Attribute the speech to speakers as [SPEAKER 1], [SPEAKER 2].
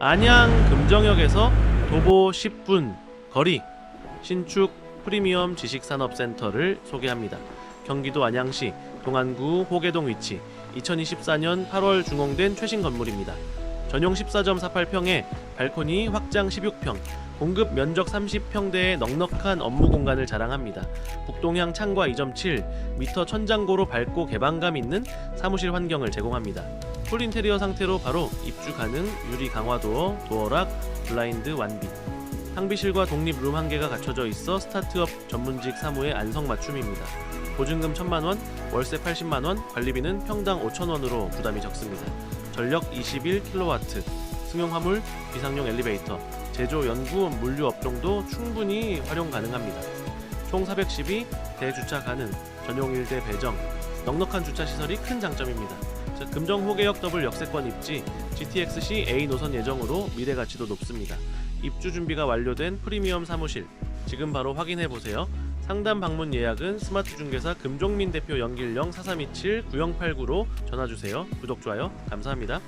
[SPEAKER 1] 안양 금정역에서 도보 10분 거리 신축 프리미엄 지식산업센터를 소개합니다. 경기도 안양시 동안구 호계동 위치 2024년 8월 준공된 최신 건물입니다. 전용 14.48평에 발코니 확장 16평, 공급 면적 30평대의 넉넉한 업무 공간을 자랑합니다. 북동향 창과 2.7, 미터 천장고로 밝고 개방감 있는 사무실 환경을 제공합니다. 풀 인테리어 상태로 바로 입주 가능 유리 강화 도어, 도어락, 블라인드 완비. 상비실과 독립 룸 한 개가 갖춰져 있어 스타트업 전문직 사무의 안성맞춤입니다. 보증금 1천만 원, 월세 80만 원, 관리비는 평당 5천 원으로 부담이 적습니다. 전력 21kW, 승용 화물, 비상용 엘리베이터, 제조, 연구, 물류 업종도 충분히 활용 가능합니다. 총 412, 대주차 가능, 전용 1대 배정, 넉넉한 주차 시설이 큰 장점입니다. 자, 금정 호계역 더블 역세권 입지, GTX-C A 노선 예정으로 미래 가치도 높습니다. 입주 준비가 완료된 프리미엄 사무실, 지금 바로 확인해 보세요. 상담 방문 예약은 스마트 중개사 금종민 대표 연길령 4327 9089로 전화 주세요. 구독 좋아요 감사합니다.